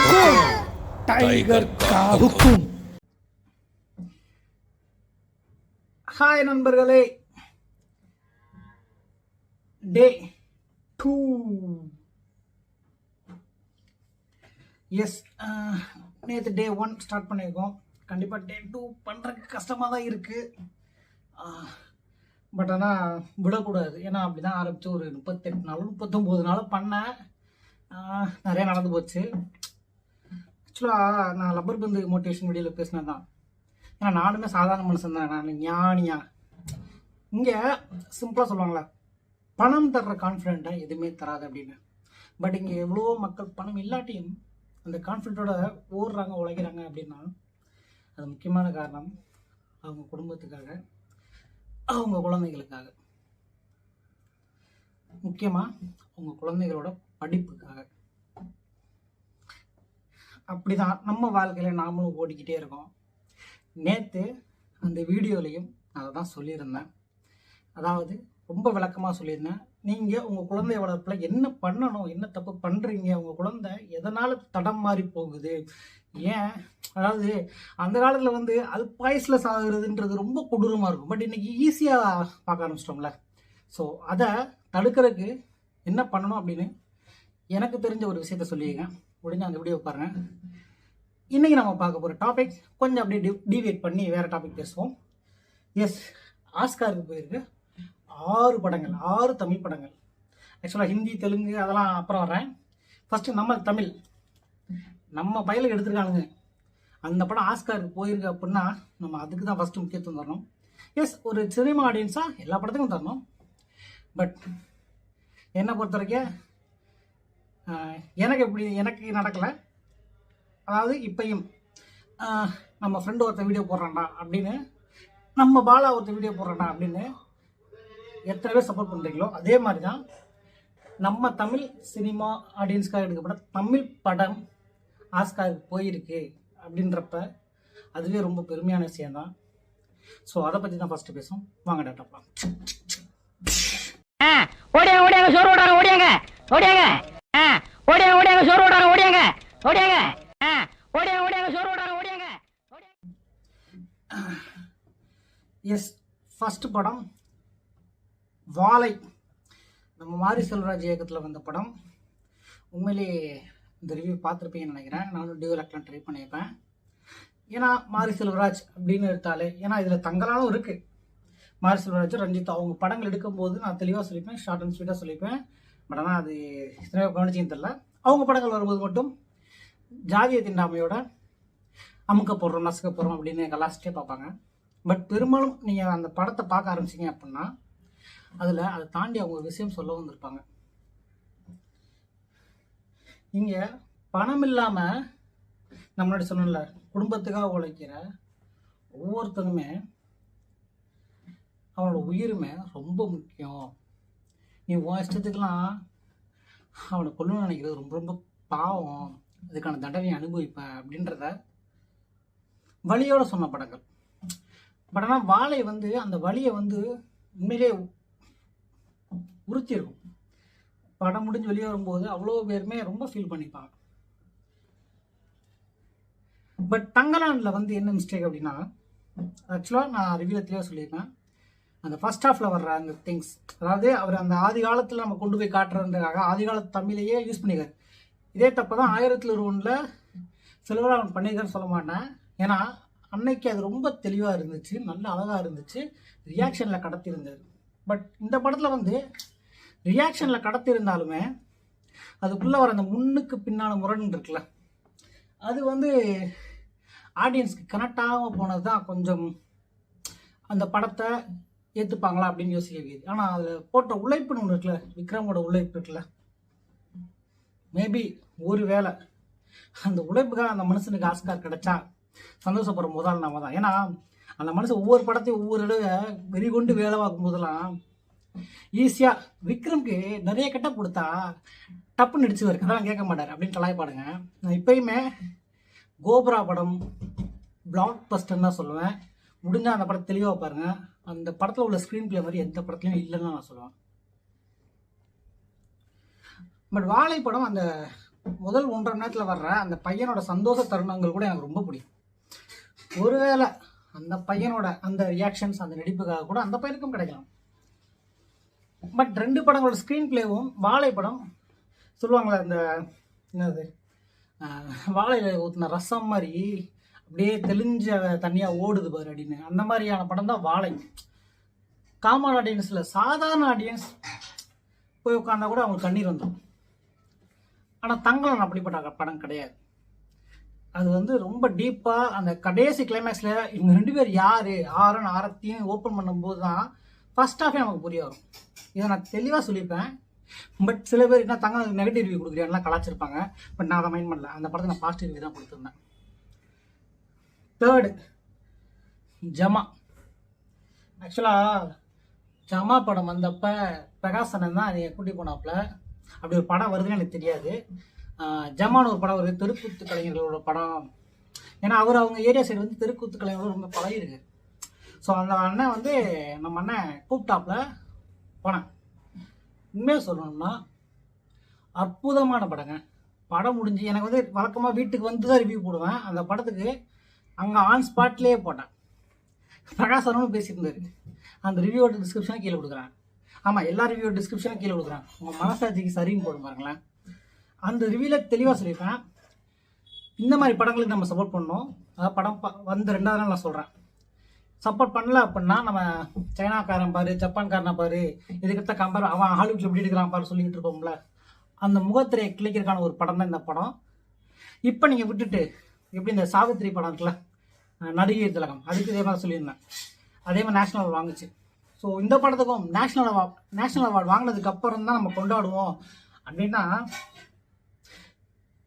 காவுக்கும். Tiger காவுக்கும். Hi நண்பர்களே. டே two. S நேற்று day one start பண்ணியிருக்கோம். கண்டிப்பாக டே டூ பண்ணுறதுக்கு கஷ்டமாக தான் இருக்குது பட் ஆனால் விடக்கூடாது. ஏன்னா அப்படி தான் ஆரம்பித்து ஒரு முப்பத்தெட்டு நாள் முப்பத்தொம்போது நாள் பண்ணேன். நிறைய நடந்து போச்சு. ஆக்சுவலாக நான் லப்பர் பந்து மோட்டிவேஷன் வீடியோவில் பேசினது தான் ஏன்னா நானுமே சாதாரண மனுஷன் தான். நான் ஞானியா. இங்கே சிம்பிளாக சொல்லுவாங்களே பணம் தர்ற கான்ஃபிடென்ட்டாக எதுவுமே தராது அப்படின்னு. பட் இங்கே எவ்வளோ மக்கள் பணம் இல்லாட்டியும் அந்த கான்ஃபிடென்ட்டோட ஓடுறாங்க உழைக்கிறாங்க அப்படின்னா அது முக்கியமான காரணம் அவங்க குடும்பத்துக்காக அவங்க குழந்தைகளுக்காக. முக்கியமாக அவங்க குழந்தைகளோட படிப்புக்காக. அப்படிதான் நம்ம வாழ்க்கையில நாமளும் ஓடிக்கிட்டே இருக்கோம். நேற்று அந்த வீடியோலையும் அதை தான் சொல்லியிருந்தேன். அதாவது ரொம்ப விளக்கமாக சொல்லியிருந்தேன். நீங்கள் உங்கள் குழந்தை வளர்ப்பில் என்ன பண்ணணும் என்ன தப்பு பண்ணுறீங்க உங்கள் குழந்தை எதனால் தடம் மாறி போகுது ஏன்? அதாவது அந்த காலத்தில் வந்து அது பாய்ஸ்லெஸ் ஆகுறதுன்றது ரொம்ப கொடூரமாக இருக்கும். பட் இன்னைக்கு ஈஸியாக பார்க்க ஆரம்பிச்சிட்டோம்ல. ஸோ அதை தடுக்கிறதுக்கு என்ன பண்ணணும் அப்படின்னு எனக்கு தெரிஞ்ச ஒரு விஷயத்த சொல்லியிருக்கேன் முடிஞ்ச அந்த வீடியோ பாருங்க. இன்னைக்கு நம்ம பார்க்க போகிற டாபிக் கொஞ்சம் அப்படியே டிவியேட் பண்ணி வேற டாபிக் பேசுவோம். எஸ் ஆஸ்காருக்கு போயிருக்கு. ஆறு படங்கள் ஆறு தமிழ் படங்கள். ஆக்சுவலாக ஹிந்தி தெலுங்கு அதெல்லாம் அப்புறம் வரேன் ஃபஸ்ட்டு நம்ம தமிழ். நம்ம பயிலுக்கு எடுத்திருக்கானுங்க. அந்த படம் ஆஸ்காருக்கு போயிருக்கு அப்படின்னா நம்ம அதுக்கு தான் ஃபஸ்ட்டு முக்கியத்துவம் தரணும். எஸ் ஒரு சினிமா ஆடியன்ஸாக எல்லா படத்துக்கும் தரணும். பட் என்னை பொறுத்த வரைக்கும் எனக்கு எப்படி எனக்கு நடக்கலை. அதாவது இப்பையும் நம்ம ஃப்ரெண்டு ஒருத்தன் வீடியோ போடுறான்டா அப்படின்னு நம்ம பாலா ஒருத்தர் வீடியோ போடுறான்டா அப்படின்னு எத்தனை பேர் சப்போர்ட் பண்ணுறீங்களோ அதே மாதிரி தான் நம்ம தமிழ் சினிமா ஆடியன்ஸ்க்காக எடுக்கப்பட்ட தமிழ் படம் ஆஸ்காருக்கு போயிருக்கு அப்படின்றப்ப அதுவே ரொம்ப பெருமையான விஷயம்தான். ஸோ அதை பற்றி தான் ஃபஸ்ட்டு பேசும் வாங்க டேட்டாப்பா ஆ, ஓடியாங்க ஓடியாங்க சோறு ஓடாங்க ஓடியாங்க ஓடியாங்க. ஓடியாங்க ஓடியாங்க சோறு ஓடாங்க ஓடியாங்க ஓடியாங்க. ஓடியாங்க ஓடியாங்க சோறு ஓடாங்க ஓடியாங்க. எஸ் ஃபர்ஸ்ட் படம் வாழை. நம்ம மாரி செல்வராஜ் இயக்கத்தில் வந்த படம். உண்மையிலேயே இந்த ரிவ்யூ பார்த்துருப்பீங்கன்னு நினைக்கிறேன். நானும் டியூலக்லாம் ட்ரை பண்ணியிருப்பேன். ஏன்னா மாரி செல்வராஜ் அப்படின்னு எடுத்தாலே ஏன்னா இதில் தங்களாலும் இருக்குது மாரி செல்வராஜ் ரஞ்சித் அவங்க படங்கள் எடுக்கும்போது நான் தெளிவாக சொல்லிப்பேன் ஷார்ட் அண்ட் ஸ்வீட்டாக சொல்லிப்பேன். பட் ஆனால் அது இத்தனை கவனிச்சின்னு தெரில அவங்க படங்கள் வரும்போது மட்டும் ஜாதிய திண்டாமையோட அமுக்க போடுறோம் நசுக்க போடுறோம் அப்படின்னு கலாசிட்டே பார்ப்பாங்க. பட் பெரும்பாலும் நீங்கள் அந்த படத்தை பார்க்க ஆரம்பிச்சீங்க அப்படின்னா அதில் அதை தாண்டி அவங்க ஒரு விஷயம் சொல்ல வந்திருப்பாங்க. இங்கே பணம் இல்லாமல் நம்மளோட சொன்னல குடும்பத்துக்காக உழைக்கிற ஒவ்வொருத்தனுமே அவனோட உயிருமே ரொம்ப முக்கியம். நீ உன் இஷ்டத்துக்கெல்லாம் அவனை கொல்லணும்னு நினைக்கிறது ரொம்ப ரொம்ப பாவம். அதுக்கான தண்டனை அனுபவிப்ப அப்படின்றத வழியோட சொன்ன படங்கள். பட் ஆனால் வாழை வந்து அந்த வழியை வந்து உண்மையிலே உறுத்திருக்கும். படம் முடிஞ்சு வெளியே வரும்போது அவ்வளோ பேருமே ரொம்ப ஃபீல் பண்ணிப்பாங்க. பட் தங்கலாண்டில் வந்து என்ன மிஸ்டேக் அப்படின்னா ஆக்சுவலாக நான் ரிவ்யூவில் தெளிவாக சொல்லியிருக்கேன். அந்த ஃபர்ஸ்ட் ஹாஃபில் வர்ற அந்த திங்ஸ் அதாவது அவர் அந்த ஆதி காலத்தில் நம்ம கொண்டு போய் காட்டுறதுக்காக ஆதி கால தமிழையே யூஸ் பண்ணிக்கார் இதே தப்பு தான் ஆயிரத்தில் ஒன்றில் அவன் பண்ணியிருக்கான்னு சொல்ல மாட்டேன். ஏன்னா அன்னைக்கு அது ரொம்ப தெளிவாக இருந்துச்சு நல்ல அழகாக இருந்துச்சு. ரியாக்ஷனில் கடத்தியிருந்தார். பட் இந்த படத்தில் வந்து ரியாக்ஷனில் கடத்தியிருந்தாலுமே அதுக்குள்ளே வர அந்த முன்னுக்கு பின்னான முரண் இருக்குல்ல அது வந்து ஆடியன்ஸ்க்கு கனெக்ட் ஆகாமல் போனது தான் கொஞ்சம் அந்த படத்தை ஏற்றுப்பாங்களா அப்படின்னு யோசிக்க வைக்கிது ஆனால் அதில் போட்ட உழைப்புன்னு ஒன்று இருக்குல்ல விக்ரமோட உழைப்பு இருக்குல்ல. மேபி ஒரு வேளை அந்த உழைப்புக்காக அந்த மனுஷனுக்கு ஆஸ்கார் கிடைச்சா சந்தோஷப்படுற முதல் நாம தான் ஏன்னா அந்த மனுஷன் ஒவ்வொரு படத்தையும் ஒவ்வொரு தடவை வெறி கொண்டு வேலை பார்க்கும் போதெல்லாம் ஈஸியாக விக்ரம்க்கு நிறைய கெட்ட கொடுத்தா டப்புன்னு நடிச்சுவார் அதெல்லாம் கேட்க மாட்டார். அப்படின்னு கலாய்ப்பாடுங்க நான் இப்பயுமே கோபுரா படம் பிளாக் பஸ்டர்னு தான் சொல்லுவேன். முடிஞ்சால் அந்த படம் தெளிவாக பாருங்கள் அந்த படத்தில் உள்ள ஸ்க்ரீன் பிளே மாதிரி எந்த படத்துலையும் இல்லைன்னு நான் சொல்லுவேன். பட் வாழை படம் அந்த முதல் ஒன்றரை மணி நேரத்தில் வர்ற அந்த பையனோட சந்தோஷ தருணங்கள் கூட எனக்கு ரொம்ப பிடிக்கும். ஒருவேளை அந்த பையனோட அந்த ரியாக்ஷன்ஸ் அந்த நடிப்புக்காக கூட அந்த பையனுக்கும் கிடைக்கலாம். பட் ரெண்டு படங்களோட ஸ்க்ரீன் பிளேவும் வாழை படம் சொல்லுவாங்களே அந்த என்னது? வாழை ஊற்றின ரசம் மாதிரி அப்படியே தெளிஞ்ச தண்ணியாக ஓடுது பாரு அப்படின்னு. அந்த மாதிரியான படம் தான் வாழை. காமன் ஆடியன்ஸில் சாதாரண ஆடியன்ஸ் போய் உட்காந்தா கூட அவங்களுக்கு கண்ணீர் வந்துடும் ஆனால் தங்கலன் அப்படிப்பட்ட படம் கிடையாது. அது வந்து ரொம்ப டீப்பாக அந்த கடைசி கிளைமேக்ஸில் இவங்க ரெண்டு பேர் யார்? ஆரன் ஆரத்தையும் ஓப்பன் பண்ணும்போது தான் ஃபர்ஸ்ட் ஹாஃபே நமக்கு புரிய வரும். இதை நான் தெளிவாக சொல்லியிருப்பேன் பட் சில பேர் என்ன தங்க நெகட்டிவ் ரிவ்யூ கொடுக்குறீங்கன்னா கலாச்சிருப்பாங்க. பட் நான் அதை மைண்ட் பண்ணல. அந்த படத்தை நான் பாசிட்டிவ் ரிவ்யூ தான் கொடுத்துருந்தேன். தேர்டு ஜமா. ஆக்சுவலாக ஜமா படம் வந்தப்போ பிரகாசனன் தான் அதை கூட்டி போனாப்புல அப்படி ஒரு படம் வருதுன்னு எனக்கு தெரியாது. ஆஹ் ஜமான்னு ஒரு படம் வருது. தெருக்கூத்து கலைஞர்களோட படம். ஏன்னா அவர் அவங்க ஏரியா சைடு வந்து தெருக்கூத்து கலைஞர்களோட ரொம்ப பழகிருக்கு. ஸோ அந்த அண்ணன் வந்து நம்ம அண்ணன் கூப்பிட்டாப்புல போனேன். உண்மையாக சொல்லணும்னா அற்புதமான படங்க. படம் முடிஞ்சு எனக்கு வந்து வழக்கமாக வீட்டுக்கு வந்து தான் ரிவ்யூ போடுவேன். அந்த படத்துக்கு அங்கே ஆன் ஸ்பாட்லேயே போட்டேன். பிரகாஷ் அருணும் பேசியிருந்தாரு. அந்த ரிவ்யூவோட டிஸ்கிரிப்ஷனை கீழே கொடுக்குறேன் ஆமாம் எல்லா ரிவ்யூவோட டிஸ்கிரிப்ஷனும் கீழே கொடுக்குறேன் உங்கள் மனசாட்சிக்கு சரின்னு போடும் பாருங்களேன். அந்த ரிவ்யூவில் தெளிவாக சொல்லியிருக்கேன் இந்த மாதிரி படங்களுக்கு நம்ம சப்போர்ட் பண்ணோம் அதாவது படம் ப- வந்த ரெண்டாவது நாள் நான் சொல்கிறேன் சப்போர்ட் பண்ணல அப்படின்னா நம்ம சைனாக்காரன் பாரு ஜப்பான்காரனை பாரு இதுக்கிட்ட கம்பேர் அவன் ஹாலிவுட்ல எப்படி எடுக்கிறான் பாரு சொல்லிக்கிட்டு இருப்போம்ல. அந்த முகத்திரையை கிளிக்கிறதுக்கான ஒரு படம் தான் இந்த படம். இப்போ நீங்கள் விட்டுட்டு எப்படி இந்த சாவித்திரி படம் இருக்குல்ல நடிகை திலகம். அதுக்கு இதே மாதிரி சொல்லியிருந்தேன். அதே மாதிரி நேஷனல் அவார்டு வாங்குச்சு. ஸோ இந்த படத்துக்கும் நேஷனல் அவார்ட் நேஷனல் அவார்டு வாங்கினதுக்கு அப்புறம் தான் நம்ம கொண்டாடுவோம் அப்படின்னா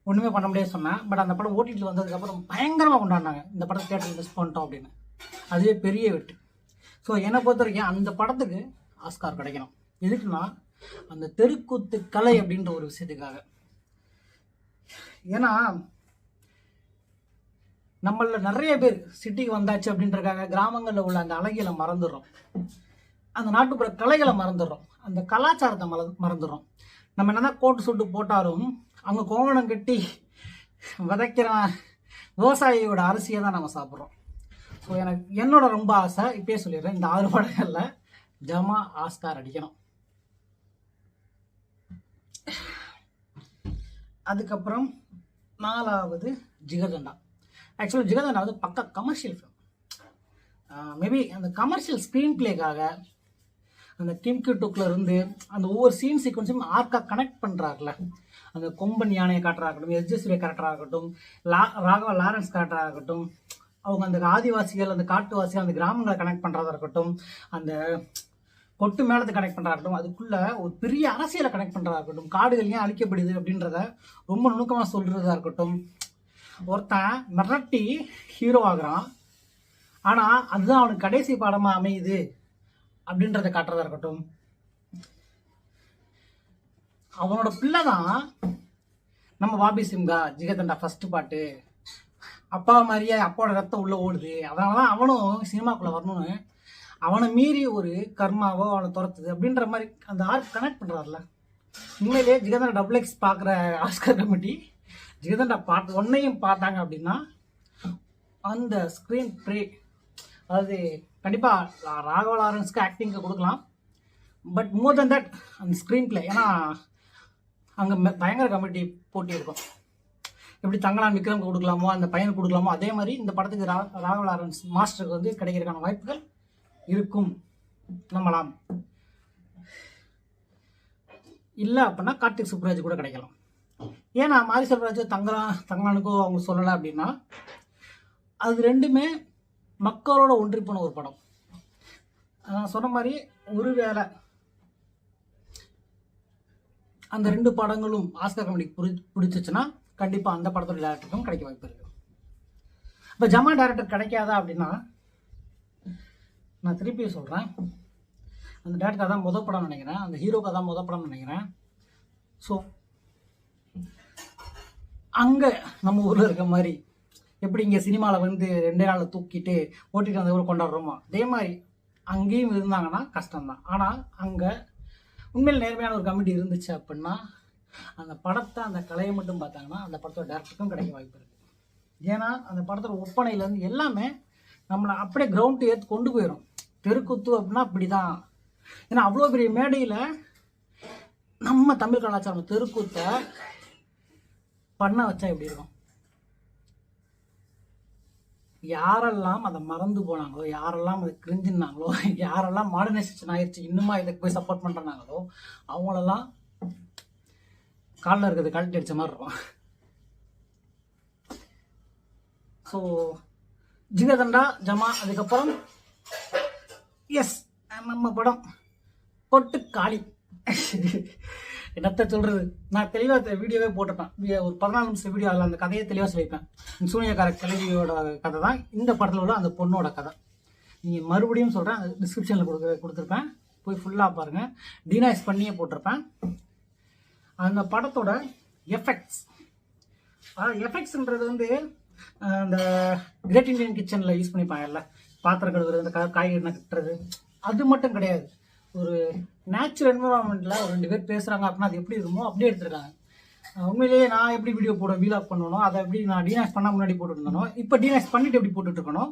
ஒன்றுமே பண்ண முடியாது சொன்னேன். பட் அந்த படம் ஓட்டிட்டு வந்ததுக்கப்புறம் பயங்கரமாக கொண்டாடினாங்க. இந்த படத்தை தேட்டரில் மிஸ் பண்ணிட்டோம் அப்படின்னு. அதுவே பெரிய வெட்டு. ஸோ என்னை பொறுத்த வரைக்கும் அந்த படத்துக்கு ஆஸ்கார் கிடைக்கணும். எதுக்குன்னா அந்த தெருக்கூத்து கலை அப்படின்ற ஒரு விஷயத்துக்காக. ஏன்னா நம்மள நிறைய பேர் சிட்டிக்கு வந்தாச்சு அப்படின்றக்காக கிராமங்களில் உள்ள அந்த அழகியலை மறந்துடுறோம். அந்த நாட்டுப்புற கலைகளை மறந்துடுறோம். அந்த கலாச்சாரத்தை மற மறந்துடுறோம். நம்ம என்னதான் கோட்டு சுட்டு போட்டாலும் அவங்க கோவணம் கட்டி விதைக்கிற விவசாயியோட அரிசியை தான் நம்ம சாப்பிட்றோம். ஸோ எனக்கு என்னோட ரொம்ப ஆசை இப்பயே சொல்லிடுறேன் இந்த ஆறு படங்களில் ஜமா ஆஸ்கார் அடிக்கணும். அதுக்கப்புறம் நாலாவது ஜிகர்தண்டா. ஆக்சுவலாக ஜிகர்தண்டா வந்து பக்கா கமர்ஷியல் ஃபிலிம் மேபி அந்த கமர்ஷியல் ஸ்க்ரீன் பிளேக்காக அந்த டிம்கி டூக்கில் இருந்து அந்த ஒவ்வொரு சீன் சீக்வன்ஸையும் ஆர்க்காக கனெக்ட் பண்ணுறாருல அந்த கொம்பன் யானையை காட்டுறாகட்டும் எஸ்ஜஸ்ரே கேரக்டராக இருக்கட்டும் லா ராகவ லாரன்ஸ் கேரக்டராக இருக்கட்டும் அவங்க அந்த ஆதிவாசிகள் அந்த காட்டுவாசிகள் அந்த கிராமங்களை கனெக்ட் பண்ணுறதா இருக்கட்டும் அந்த கொட்டு மேலத்தை கனெக்ட் பண்ணுறதா இருக்கட்டும் அதுக்குள்ள ஒரு பெரிய அரசியலை கனெக்ட் பண்ணுறதா இருக்கட்டும் காடுகள் ஏன் அழிக்கப்படுது அப்படின்றத ரொம்ப நுணுக்கமாக சொல்கிறதா இருக்கட்டும் ஒருத்தன் மிரட்டி ஹீரோ ஆகுறான். ஆனால் அதுதான் அவனுக்கு கடைசி பாடமாக அமையுது அப்படின்றத காட்டுறதா இருக்கட்டும். அவனோட பிள்ளை தான் நம்ம பாபி சிம்கா ஜிகதண்டா ஃபஸ்ட்டு பாட்டு. அப்பா மாதிரியே அப்பாவோட ரத்தம் உள்ளே ஓடுது. அதனால தான் அவனும் சினிமாக்குள்ளே வரணும்னு அவனை மீறி ஒரு கர்மாவோ அவனை துரத்துது அப்படின்ற மாதிரி அந்த ஆர்க் கனெக்ட் பண்ணுறாருல உண்மையிலேயே ஜிகதண்டா டபுள் எக்ஸ் பார்க்குற ஆஸ்கர் கமிட்டி ஜெகதண்டா பார்ட் ஒன்னையும் பார்த்தாங்க அப்படின்னா அந்த ஸ்க்ரீன் ப்ரே அதாவது கண்டிப்பாக ராகவ லாரன்ஸ்க்கு ஆக்டிங்க்கு கொடுக்கலாம். பட் மோர் தென் தட் அந்த ஸ்க்ரீன் ப்ளே ஏன்னா அங்கே பயங்கர கமிட்டி போட்டி இருக்கும். எப்படி தங்கலான் விக்ரம் கொடுக்கலாமோ அந்த பையனுக்கு கொடுக்கலாமோ அதே மாதிரி இந்த படத்துக்கு ரா ராகவ லாரன்ஸ் மாஸ்டருக்கு வந்து கிடைக்கிறதுக்கான வாய்ப்புகள் இருக்கும் நம்பலாம். இல்லை அப்படின்னா கார்த்திக் சுப்ராஜ் கூட கிடைக்கலாம். ஏன்னா மாரி செல்வராஜ் தங்கலான் தங்கலானுக்கோ அவங்க சொல்லலை அப்படின்னா அது ரெண்டுமே மக்களோட ஒன்றி போன ஒரு படம். நான் சொன்ன மாதிரி ஒருவேளை அந்த ரெண்டு படங்களும் ஆஸ்கர் கமிட்டிக்கு பிடி பிடிச்சிச்சுன்னா கண்டிப்பாக அந்த படத்தோட டேரக்டருக்கும் கிடைக்க வாய்ப்பு இருக்கு. இப்போ ஜமா டேரக்டர் கிடைக்காதா அப்படின்னா நான் திருப்பி சொல்கிறேன் அந்த டேரக்டர் தான் முத படம்னு நினைக்கிறேன். அந்த ஹீரோக்கு தான் முத படம்னு நினைக்கிறேன். ஸோ அங்கே நம்ம ஊரில் இருக்க மாதிரி எப்படி இங்கே சினிமாவில் வந்து ரெண்டே நாளில் தூக்கிட்டு ஓட்டிட்டு வந்த ஊர் கொண்டாடுறோமோ? அதே மாதிரி அங்கேயும் இருந்தாங்கன்னா கஷ்டம்தான். ஆனால் அங்கே உண்மையில் நேர்மையான ஒரு கமிட்டி இருந்துச்சு அப்படின்னா அந்த படத்தை அந்த கலையை மட்டும் பார்த்தாங்கன்னா அந்த படத்தோட டேரக்டருக்கும் கிடைக்க வாய்ப்பு இருக்குது ஏன்னா அந்த படத்தோட ஒப்பனையிலேருந்து எல்லாமே நம்மளை அப்படியே கிரவுண்டு ஏற்று கொண்டு போயிடும் தெருக்குத்து அப்படின்னா அப்படி தான் ஏன்னா அவ்வளோ பெரிய மேடையில் நம்ம தமிழ் கலாச்சாரம் தெருக்கூத்தை பண்ண வச்சா எப்படி இருக்கும்? யாரெல்லாம் அதை மறந்து போனாங்களோ யாரெல்லாம் அதை கிரிஞ்சினாங்களோ யாரெல்லாம் மாடர்னைசேஷன் ஆயிடுச்சு இன்னுமா இதுக்கு போய் சப்போர்ட் பண்ணுறாங்களோ அவங்களெல்லாம் காலில் இருக்கிறது கழட்டி அடிச்ச மாதிரி இருக்கும். ஸோ ஜிகதண்டா ஜமா அதுக்கப்புறம் எஸ் நம்ம படம் பொட்டு காளி என்னத்த சொல்றது? நான் தெளிவாக வீடியோவே போட்டிருப்பேன். ஒரு பதினாலு நிமிஷம் வீடியோ அதில் அந்த கதையை தெளிவாக சொல்லியிருப்பேன். சூனியக்கார கிழவியோட கதை தான் இந்த படத்தில் உள்ள அந்த பொண்ணோட கதை. நீங்கள் மறுபடியும் சொல்கிறேன் டிஸ்கிரிப்ஷனில் கொடுக்க கொடுத்துருப்பேன். போய் ஃபுல்லாக பாருங்கள் டீனாய்ஸ் பண்ணியே போட்டிருப்பேன். அந்த படத்தோட எஃபெக்ட்ஸ் அதாவது எஃபெக்ட்ஸ்ன்றது வந்து அந்த கிரேட் இண்டியன் கிச்சனில் யூஸ் பண்ணிப்பாங்கல்ல. பாத்திரம் கழுவுறது இந்த காய்கறி நட்டுறது அது மட்டும் கிடையாது. ஒரு நேச்சுரல் என்விரான்மெண்ட்டில் ஒரு ரெண்டு பேர் பேசுகிறாங்க அப்படின்னா அது எப்படி இருக்குமோ அப்படியே எடுத்துருக்காங்க. உண்மையிலேயே நான் எப்படி வீடியோ போட வீலாக் பண்ணணும் அதை எப்படி நான் டீனாய்ஸ் பண்ண முன்னாடி போட்டுட்டு இப்போ டீனாக்ஸ் பண்ணிட்டு எப்படி போட்டுட்டு இருக்கணும்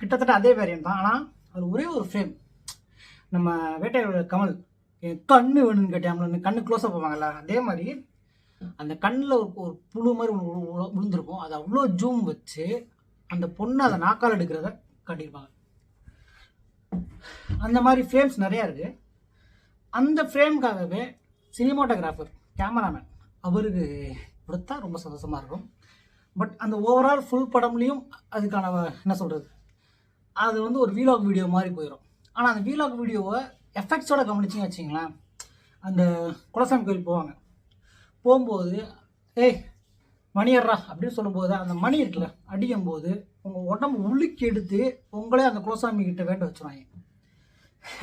கிட்டத்தட்ட அதே வேரியன் தான். ஆனால் அது ஒரே ஒரு ஃப்ரேம் நம்ம வேட்டையோட கமல் என் கண்ணு வேணும்னு கேட்டாமல் கண்ணு க்ளோஸ் அப் போவாங்கல்ல அதே மாதிரி அந்த கண்ணில் ஒரு ஒரு புழு மாதிரி ஒண்ணு விழுந்திருக்கும் அதை அவ்வளோ ஜூம் வச்சு அந்த பொண்ணை அதை நாக்கால் எடுக்கிறத காட்டியிருப்பாங்க. அந்த மாதிரி ஃப்ரேம்ஸ் நிறையா இருக்குது அந்த ஃப்ரேம்காகவே சினிமாட்டோகிராஃபர் கேமராமேன் அவருக்கு கொடுத்தா ரொம்ப சந்தோஷமாக இருக்கும். பட் அந்த ஓவரால் ஃபுல் படம்லேயும் அதுக்கான என்ன சொல்கிறது அது வந்து ஒரு வீலாக் வீடியோ மாதிரி போயிடும் ஆனால் அந்த வீலாக் வீடியோவை எஃபெக்ட்ஸோட கவனிச்சிங்க வச்சிங்களேன் அந்த குலசாமி கோயில் போவாங்க. போகும்போது ஏய் மணியர்றா அப்படின்னு சொல்லும்போது அந்த மணி இருக்குல்ல அடிக்கும் போது உங்கள் உடம்பு உலுக்கி எடுத்து உங்களே அந்த குலசாமி கிட்ட வேண்ட வச்சுருவாங்க.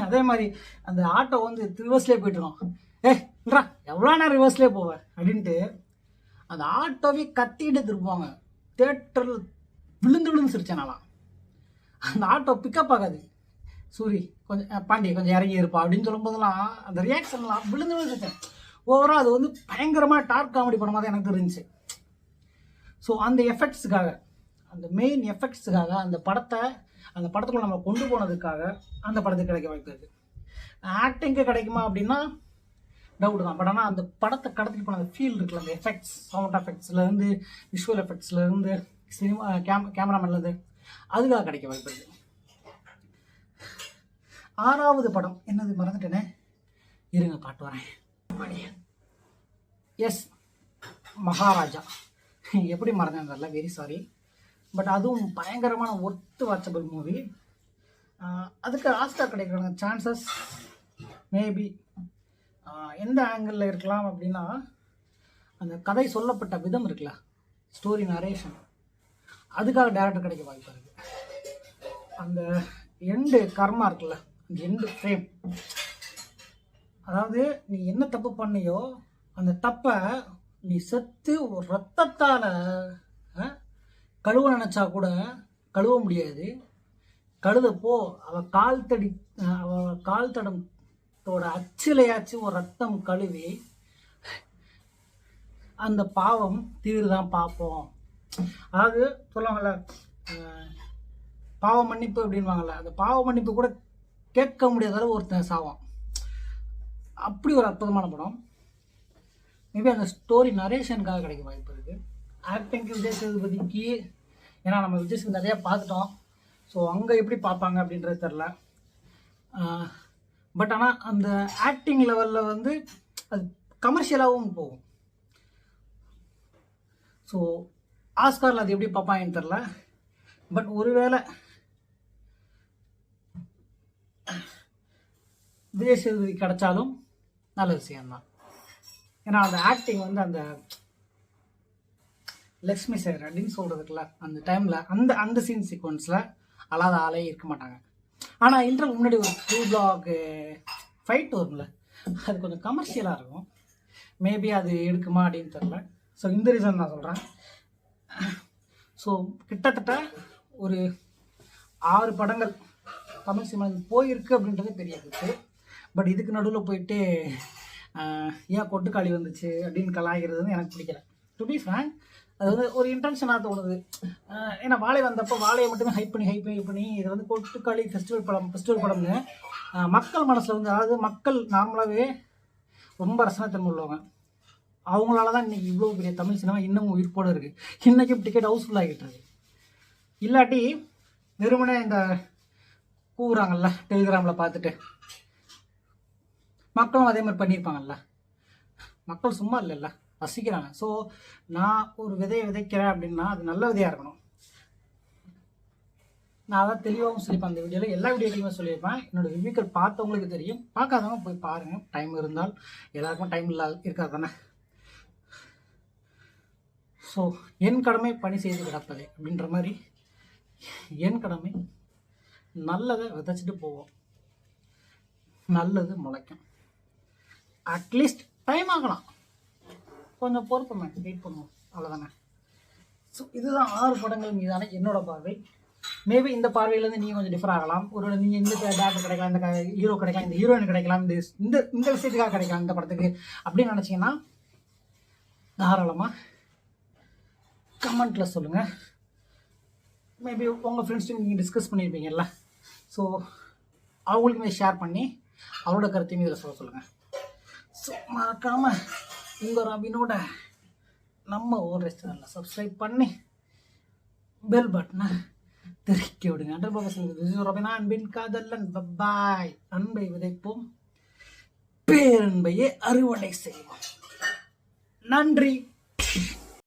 அதே மாதிரி அந்த ஆட்டோ வந்து ரிவர்ஸ்லேயே போயிட்டு ஏன்றா எவ்வளோ நேரம் ரிவர்ஸ்லேயே போவேன் அப்படின்ட்டு அந்த ஆட்டோவே கத்திட்டு திருப்பாங்க தேட்டரில் விழுந்து விழுந்து சிரிச்சேன் நான்லாம் அந்த ஆட்டோ பிக்கப் ஆகாது. சூரி கொஞ்சம் பாண்டி கொஞ்சம் இறங்கி இருப்பா அப்படின்னு சொல்லும்போதெல்லாம் அந்த ரியாக்ஷன்லாம் விழுந்து விழுந்து ஓவரால் அது வந்து பயங்கரமாக டார்க் காமெடி படமாக தான் எனக்கு தெரிஞ்சுச்சு. ஸோ அந்த எஃபெக்ட்ஸுக்காக அந்த மெயின் எஃபெக்ட்ஸுக்காக அந்த படத்தை அந்த படத்துக்குள்ள நம்ம கொண்டு போனதுக்காக அந்த படத்துக்கு கிடைக்க வாய்ப்பு இருக்குது ஆக்டிங்க்கு கிடைக்குமா அப்படின்னா டவுட் தான். பட் ஆனால் அந்த படத்தை கடத்திட்டு போன அந்த ஃபீல் இருக்குல்ல அந்த எஃபெக்ட்ஸ் சவுண்ட் எஃபெக்ட்ஸ்லேருந்து விஷுவல் எஃபெக்ட்ஸ்லேருந்து சினிமா கேம் கேமராமேன்லேருந்து அதுக்காக கிடைக்க வாய்ப்பு இருக்குது ஆறாவது படம். என்னது மறந்துட்டேனே? இருங்க பாட்டு வரேன். எஸ் மகாராஜா. எப்படி மறந்தேன் தெரில வெரி சாரி பட் அதுவும் பயங்கரமான ஒர்த்து வாட்சபிள் மூவி அதுக்கு ஆஸ்கார் கிடைக்கிற சான்சஸ் மேபி எந்த ஆங்கிளில் இருக்கலாம் அப்படின்னா அந்த கதை சொல்லப்பட்ட விதம் இருக்குல்ல ஸ்டோரி நரேஷன் அதுக்காக டேரக்டர் கிடைக்க வாய்ப்பு இருக்குது அந்த எண்டு கர்மா இருக்குல்ல அந்த எண்டு ஃப்ரேம் அதாவது நீ என்ன தப்பு பண்ணியோ அந்த தப்பை நீ செத்து ஒரு ரத்தத்தால் கழுவ நினச்சா கூட கழுவ முடியாது. கழுதப்போ அவள் கால் தடி அவள் கால் தடத்தோட அச்சிலையாச்சும் ஒரு ரத்தம் கழுவி. அந்த பாவம் தீருதான் பார்ப்போம் அதாவது சொல்லுவாங்கல்ல பாவ மன்னிப்பு அப்படின்வாங்கல்ல அந்த பாவ மன்னிப்பு கூட கேட்க முடியாத அளவு ஒருத்தன் சாவான். அப்படி ஒரு அற்புதமான படம். மேபி அந்த ஸ்டோரி நரேஷனுக்காக கிடைக்க வாய்ப்பு இருக்குது ஆக்டிங்க்கு விஜய் சேதுபதிக்கு ஏன்னா நம்ம விஜய் சேதுபதி நிறையா பார்த்துட்டோம். ஸோ அங்கே எப்படி பார்ப்பாங்க அப்படின்றது தெரில பட் ஆனால் அந்த ஆக்டிங் லெவலில் வந்து அது கமர்ஷியலாகவும் போகும். ஸோ ஆஸ்காரில் அது எப்படி பார்ப்பாங்கன்னு தெரில பட் ஒருவேளை விஜய் சேதுபதி கிடைச்சாலும் நல்ல விஷயம்தான். ஏன்னா அந்த ஆக்டிங் வந்து அந்த லக்ஷ்மி சார் அப்படின்னு சொல்கிறதுக்குல அந்த டைமில் அந்த அந்த சீன் சீக்வன்ஸில் அழாத ஆளே இருக்க மாட்டாங்க. ஆனால் இன்டர்வல் முன்னாடி ஒரு டூ பிளாக் ஃபைட் வரும்ல. அது கொஞ்சம் கமர்ஷியலாக இருக்கும். மேபி அது எடுக்குமா அப்படின்னு தெரில ஸோ இந்த ரீசன் நான் சொல்கிறேன் ஸோ கிட்டத்தட்ட ஒரு ஆறு படங்கள் தமிழ் சினிமா போயிருக்கு அப்படின்றது பெரிய கருத்து பட் இதுக்கு நடுவில் போயிட்டு ஏன் கொட்டுக்காளி வந்துச்சு அப்படின்னு கலாய்கிறது வந்து எனக்கு பிடிக்கல. டு பி ஃப்ரேங்க் அது வந்து ஒரு இன்டென்ஷனாக தோணுது. ஏன்னா வாழை வந்தப்போ வாழையை மட்டுமே ஹைப் பண்ணி ஹைப் ஹைப் பண்ணி இது வந்து கொட்டுக்காளி ஃபெஸ்டிவல் படம் ஃபெஸ்டிவல் படம்னு மக்கள் மனசில் வந்து அதாவது மக்கள் நார்மலாகவே ரொம்ப ரசனத்தன்மை உள்ளவங்க. அவங்களால தான் இன்றைக்கி இவ்வளோ பெரிய தமிழ் சினிமா இன்னமும் உயிர்ப்போடு இருக்குது இன்றைக்கும் டிக்கெட் ஹவுஸ்ஃபுல் ஆகிட்டு இருக்கு. இல்லாட்டி வெறுமனே இந்த கூவுறாங்கல்ல டெலிகிராமில் பார்த்துட்டு மக்களும் அதே மாதிரி பண்ணியிருப்பாங்கல்ல. மக்கள் சும்மா இல்லைல்ல ரசிக்கிறாங்க. ஸோ நான் ஒரு விதையை விதைக்கிறேன் அப்படின்னா அது நல்ல விதையாக இருக்கணும். நான் அதான் தெளிவாகவும் சொல்லியிருப்பேன் அந்த வீடியோவில் எல்லா வீடியோலையுமே சொல்லியிருப்பேன். என்னோட ரிவ்யூக்கள் பார்த்தவங்களுக்கு தெரியும். பார்க்காதவங்க போய் பாருங்கள் டைம் இருந்தால் எல்லாருக்கும் டைம் இல்லா இருக்காது தானே? ஸோ என் கடமை பணி செய்து கிடப்பதே அப்படின்ற மாதிரி என் கடமை. நல்லதை விதைச்சிட்டு போவோம். நல்லது முளைக்கும். அட்லீஸ்ட் டைம் ஆகலாம். கொஞ்சம் பொறுப்போமே வெயிட் பண்ணுவோம். அவ்வளோதானே ஸோ இதுதான் ஆறு படங்கள் மீதான என்னோட பார்வை. மேபி இந்த பார்வையிலேருந்து நீங்கள் கொஞ்சம் டிஃபர் ஆகலாம். ஒரு நீங்கள் இந்த டேரக்டர் கிடைக்கலாம் இந்த ஹீரோ கிடைக்கலாம் இந்த ஹீரோயின் கிடைக்கலாம் இந்த இந்த இந்த விஷயத்துக்காக கிடைக்கலாம் இந்த படத்துக்கு அப்படின்னு நினச்சிங்கன்னா தாராளமாக கமெண்ட்டில் சொல்லுங்கள் மேபி உங்கள் ஃப்ரெண்ட்ஸ்டையும் நீங்கள் டிஸ்கஸ் பண்ணியிருப்பீங்கல்ல ஸோ அவங்களுக்குமே ஷேர் பண்ணி அவரோட கருத்தையும் இதில் சொல்ல சொல்லுங்கள் ஸோ மறக்காமல் உங்கள் ரபினோட நம்ம ஓர் ரெஸ்டாரண்ட்டில் சப்ஸ்கிரைப் பண்ணி பெல் பட்டனை தெரிவிக்க விடுங்க. அண்டர் பாபா ரபினா அன்பின் காதல்லன் பப்பாய் அன்பை விதைப்போம். பேரன்பையே அறுவடை செய்வோம். நன்றி.